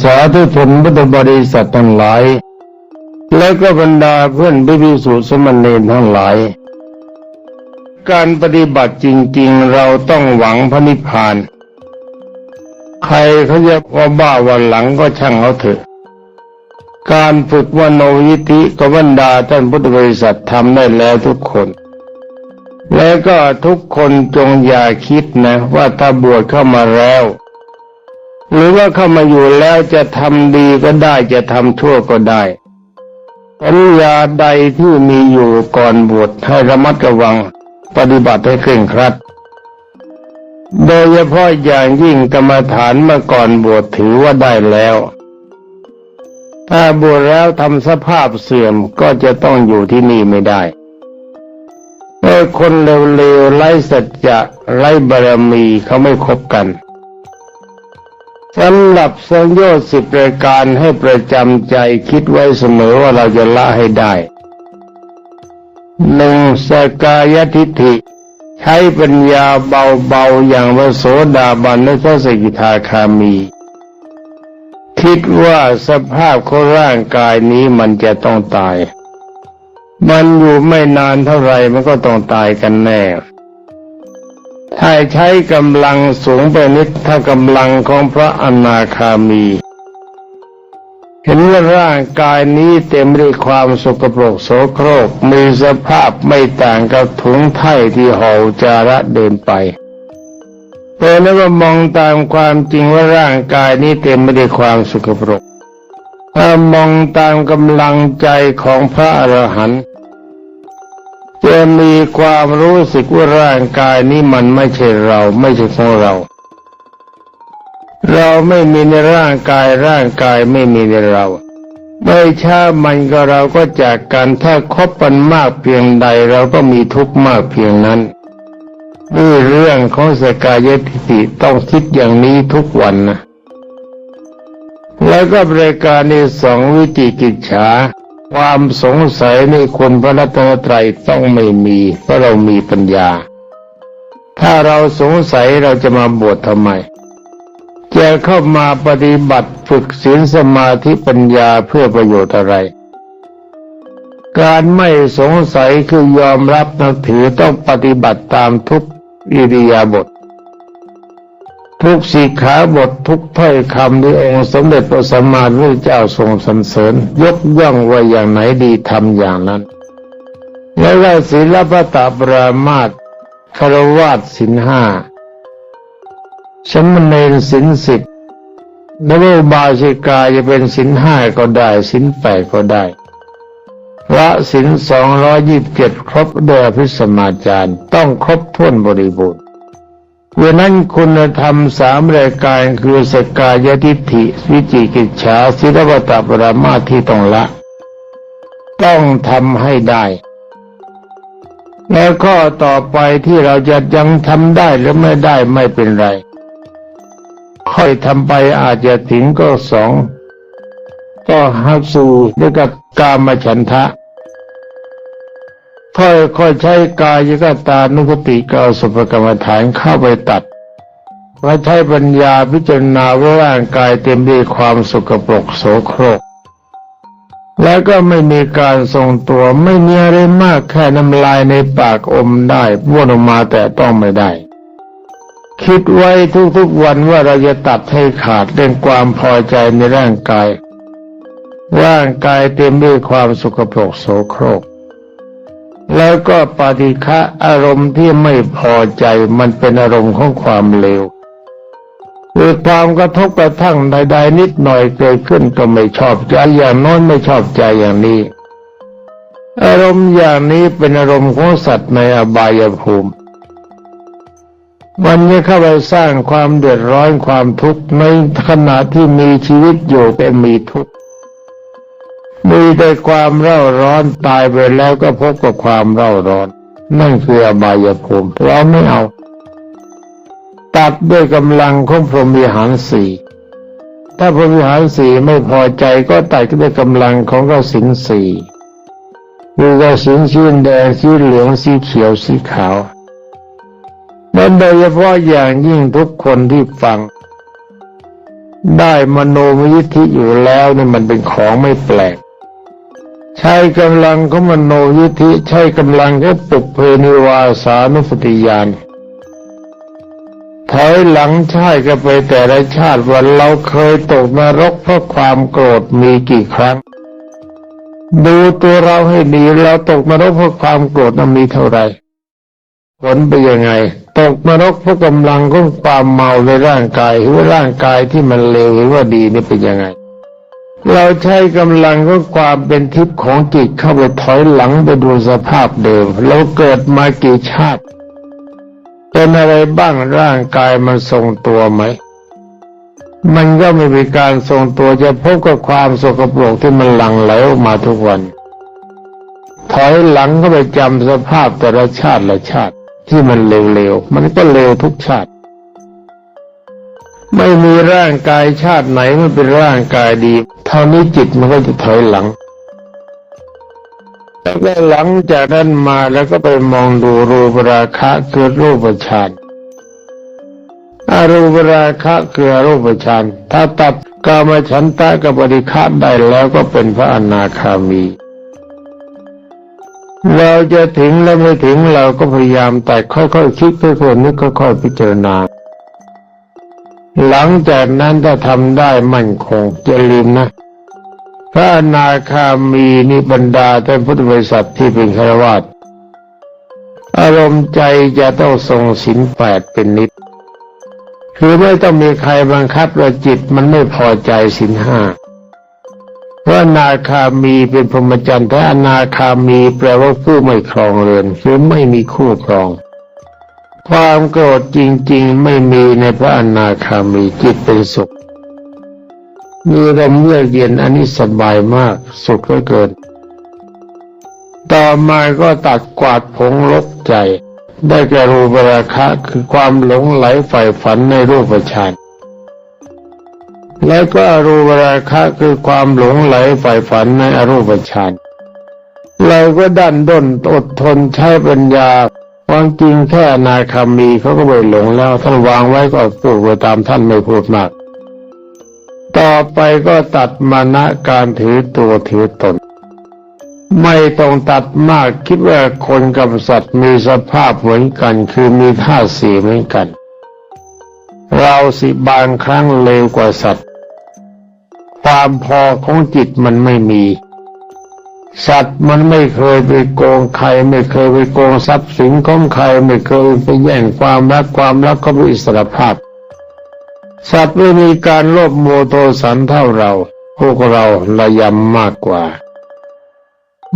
สาธุชนพุทธบริษัททั้งหลาย และก็บรรดาเพื่อนพิพิสุสมณเณรทั้งหลาย การปฏิบัติจริง ๆ เราต้องหวังพระนิพพาน ใครเขาจะว่าบ้าวันหลังก็ช่างเขาเถอะ การฝึกวโนยิธิกบรรดาท่านพุทธบริษัททำได้แล้วทุกคน และก็ทุกคนจงอย่าคิดนะ ว่าถ้าบวชเข้ามาแล้ว หรือว่าเข้ามาอยู่แล้วจะทำดีก็ได้จะทำชั่วก็ได้สัญญาใดที่มีอยู่ก่อนบวชให้ระมัดระวัง ปฏิบัติให้เคร่งครัด โดยเฉพาะอย่างยิ่งกรรมฐานเมื่อก่อนบวชถือว่าได้แล้ว ถ้าบวชแล้วทำสภาพเสื่อมก็จะต้องอยู่ที่นี่ไม่ได้เมื่อคนเร็วๆไร้สัจจะไร้บารมีเขาไม่คบกัน สำหรับสังโยชน์สิบรายการให้ประจำใจคิดไว้เสมอว่าเราจะละให้ได้หนึ่งสกายทิฏฐิ ใช้ปัญญาเบาๆอย่างวโสดาบันและพระสกิทาคามี คิดว่าสภาพของร่างกายนี้มันจะต้องตาย มันอยู่ไม่นานเท่าไหร่มันก็ต้องตายกันแน่ ถ้าใช้กำลังสูงไปนิดถ้ากำลังของพระอนาคามี เห็นว่าร่างกายนี้เต็มด้วยความสกปรกโสโครกมีสภาพไม่ต่างกับถุงไถ่ที่ห่อจาระเดินไปแต่นั้นว่ามองตามความจริงว่าร่างกายนี้เต็มไปด้วยความสกปรกถ้ามองตามกำลังใจของพระอรหันต์ จะมีความรู้สึกว่าร่างกายนี้มันไม่ใช่เราไม่ใช่ของเรา เราไม่มีในร่างกายร่างกายไม่มีในเรา ไม่ช้ามันก็เราก็จากกันถ้าคบกันมากเพียงใดเราก็มีทุกข์มากเพียงนั้นนี่เรื่องของสกายทิฏฐิต้องคิดอย่างนี้ทุกวันนะ แล้วก็บริการในสองวิจิกิจฉา ความสงสัยในคนพระรัตนตรัยต้องไม่มีเพราะเรามีปัญญา ถ้าเราสงสัยเราจะมาบวชทำไมจะเข้ามาปฏิบัติฝึกศีลสมาธิปัญญาเพื่อประโยชน์อะไร การไม่สงสัยคือยอมรับนับถือต้องปฏิบัติตามทุกอิริยาบถ ทุกสิกขาบททุกถ้อยคำที่องค์สมเด็จพระสัมมาสัมพุทธเจ้าทรงสรรเสริญ ยกย่องว่าอย่างไหนดีทำอย่างนั้น แล้วศีลปตปรามาตคารวาสสินห้าสมณเณรสินสิบและว่าอุบาสิกาจะเป็นสินห้าก็ได้สินแปดก็ได้ พระสินสองร้อยยี่สิบเจ็ดครบด้วยอภิสมาจารย์ ต้องครบถ้วนบริบูรณ์ เวนั้นคุณธรรมสามรายการคือสกายทิฏฐิวิจิกิจฉาศิลปตปรามาที่ต้องละ ต้องทำให้ได้ แล้วข้อต่อไปที่เราจะยังทำได้หรือไม่ได้ไม่เป็นไร ค่อยทำไปอาจจะถึงก็สองก็หักสู่ด้วยกับกามฉันทะ ค่อยๆใช้กายกตานุสติกเอาสุภกรรมฐานเข้าไปตัดและใช้ปัญญาพิจารณาว่าร่างกายเต็มด้วยความสกปรกโสโครก แล้วก็ไม่มีการทรงตัวไม่มีอะไรมากแค่น้ำลายในปากอมได้บ้วนออกมาแต่ต้องไม่ได้ คิดไว้ทุกๆวันว่าเราจะตัดให้ขาดเรื่องความพอใจในร่างกาย ร่างกายเต็มด้วยความสกปรกโสโครก แล้วก็ปฏิฆะอารมณ์ที่ไม่พอใจมันเป็นอารมณ์ของความเลวคือความกระทบกระทั่งใดๆนิดหน่อยเกิดขึ้นก็ไม่ชอบใจอย่างน้นไม่ชอบใจอย่างนี้ อารมณ์อย่างนี้เป็นอารมณ์ของสัตว์ในอบายภูมิ มันจะเข้าไปสร้างความเดือดร้อนความทุกข์ในขณะที่มีชีวิตอยู่เป็นมีทุกข์ มีแต่ความเร่าร้อนตายไปแล้วก็พบกับความเร่าร้อน นั่นคืออบายภูมิเราไม่เอา ตัดด้วยกำลังของพรหมวิหารสี่ถ้าพรหมวิหารสี่ไม่พอใจก็ตัดด้วยกำลังของกสินสี่คือกสินสีแดงสีเหลืองสีเขียวสีขาวนั่นโดยเฉพาะอย่างยิ่งทุกคนที่ฟัง ได้มโนมยิทธิอยู่แล้วเนี่ยมันเป็นของไม่แปลก ใช้กำลังของมโนยิทธิ ใช้กำลังแค่ปุกเพนิวาสานุสติญาณถอยหลังใช่ก็ไปแต่ละชาติวันเราเคยตกนรกเพราะความโกรธมีกี่ครั้ง ดูตัวเราให้ดีเราตกนรกเพราะความโกรธนั้นมีเท่าไหร่ผลเป็นยังไง ตกนรกเพราะกำลังของความเมาในร่างกายหรือว่าร่างกายที่มันเลวหรือว่าดีนี่เป็นยังไง เราใช้กำลังของความเป็นทิพย์ของจิตเข้าไปถอยหลังไปดูสภาพเดิม เราเกิดมากี่ชาติ เป็นอะไรบ้างร่างกายมันทรงตัวไหม มันก็ไม่มีการทรงตัวจะพบกับความสกปรกที่มันหลั่งไหลออกมาทุกวัน ถอยหลังก็ไปจำสภาพแต่ละชาติละชาติที่มันเลวๆ มันก็เลวทุกชาติ ไม่มีร่างกายชาติไหนมันเป็นร่างกายดี เท่านี้จิตมันก็จะถอยหลังแล้วก็หลังจากนั้นมาแล้วก็ไปมองดูรูปราคะคือรูปฌานอารูปราคะคือรูปฌานถ้าตัดกามฉันทะกับบริฆาได้แล้วก็เป็นพระอนาคามี เราจะถึงแล้วไม่ถึงเราก็พยายามแต่ค่อยๆคคิดค่อยๆนึกค่อยๆพิจารณา หลังจากนั้นถ้าทำได้มั่นคงจะลืมนะ พระอนาคามีนิบรรดาท่านพุทธบริษัทที่เป็นฆราวาสอารมณ์ใจจะต้องทรงศีลแปดเป็นนิด คือไม่ต้องมีใครบังคับว่าจิตมันไม่พอใจศีลห้าเพราะนาคามีเป็นพรหมจรรย์แต่อนาคามีแปลว่าผู้ไม่ครองเรือน คือไม่มีคู่ครอง ความโกรธจริง ๆ ไม่มีในพระอนาคามีจิตเป็นสุขมีลมเยือกเย็นอันนี้สบายมาก สุขเหลือเกิน ต่อมาก็ตัดกวาดผงลบใจ ได้แก่รูปราคะคือความหลงไหลใฝ่ฝันในรูปฌานและก็อรูปราคะคือความหลงไหลใฝ่ฝันในอรูปฌานเราก็ดันด้นอดทนใช้ปัญญา ความจริงแค่อนาคามีเขาก็ไปหลงแล้ว ท่านวางไว้ก็พูดไปตามท่านไม่พูดมาก ต่อไปก็ตัดมานะการถือตัวถือตน ไม่ต้องตัดมากคิดว่าคนกับสัตว์มีสภาพเหมือนกัน คือมีท่าสีเหมือนกัน เราสิบางครั้งเลวกว่าสัตว์ ความพอของจิตมันไม่มี สัตว์มันไม่เคยไปโกงใคร ไม่เคยไปโกงทรัพย์สินของใคร ไม่เคยไปแย่งความรักความรักก็เป็นอิสรภาพ สัตว์ไม่มีการโลภโมโทสันเท่าเรา พวกเราระยำมากกว่า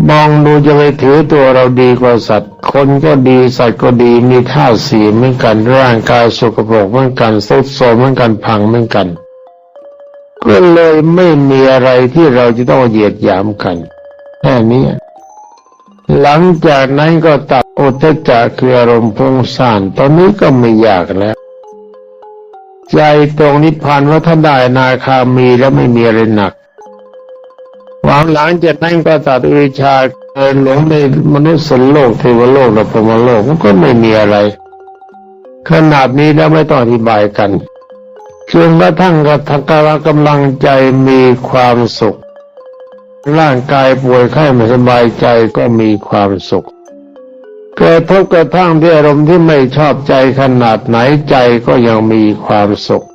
มองดูจะไปถือตัวเราดีกว่าสัตว์ คนก็ดีสัตว์ก็ดีมีท่าสีเหมือนกันร่างกายสกปรกเหมือนกันสุดโทรมเหมือนกันพังเหมือนกันก็เลยไม่มีอะไรที่เราจะต้องเหยียดหยามกัน นี้ หลังจากนั้นก็ตัดอุทจจะคืออารมณ์พุ่งซ่านตอนนี้ก็ไม่อยากแล้ว ใจตรงนิพพานว่าถ้าได้นาคามีแล้วไม่มีอะไรหนักหวังหลังจากนั้นก็ตัดวิชาเกินหลงในมนุษย์สนโลกเทวโลกและพรหมโลกมันก็ไม่มีอะไร ขนาดนี้แล้วไม่ต้องอธิบายกันจนกระทั่งกระทักการกำลังใจมีความสุข ร่างกายป่วยไข้ไม่สบายใจก็มีความสุขเกิดทบกระทั่งที่อารมณ์ที่ไม่ชอบใจขนาดไหนใจก็ยังมีความสุข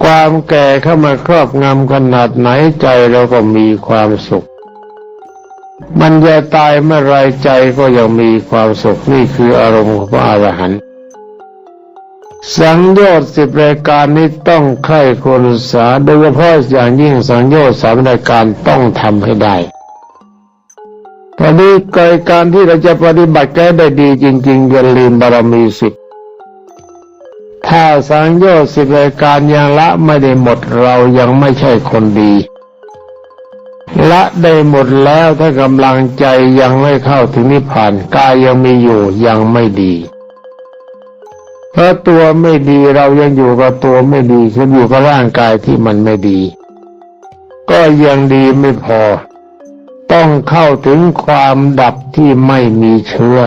ความแก่เข้ามาครอบงำขนาดไหนใจเราก็มีความสุข มันจะตายเมื่อไรใจก็ยังมีความสุขนี่คืออารมณ์ของพระอรหันต์ สังโยชน์สิบรายการนี้ต้องใคร่ควรศึกษาโดยเฉพาะอย่างยิ่งสังโยชน์สามรายการต้องทำให้ได้ตอนนี้กายการที่เราจะปฏิบัติแก้ได้ดีจริงๆอย่าลืมบารมีสิบถ้าสังโยชน์สิบรายการยังละไม่ได้หมดเรายังไม่ใช่คนดีละได้หมดแล้วถ้ากำลังใจยังไม่เข้าถึงนิพพานกายยังมีอยู่ยังไม่ดี เพราะตัวไม่ดีเรายังอยู่กับตัวไม่ดีคืออยู่กับร่างกายที่มันไม่ดี ก็ยังดีไม่พอ ต้องเข้าถึงความดับที่ไม่มีเชื้อ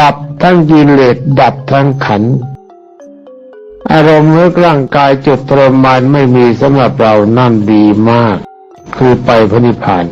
ดับทั้งกิเลสดับทั้งขัน อารมณ์เมื่อร่างกายจุดทรมานไม่มีสำหรับเรานั่นดีมาก คือไปพระนิพพาน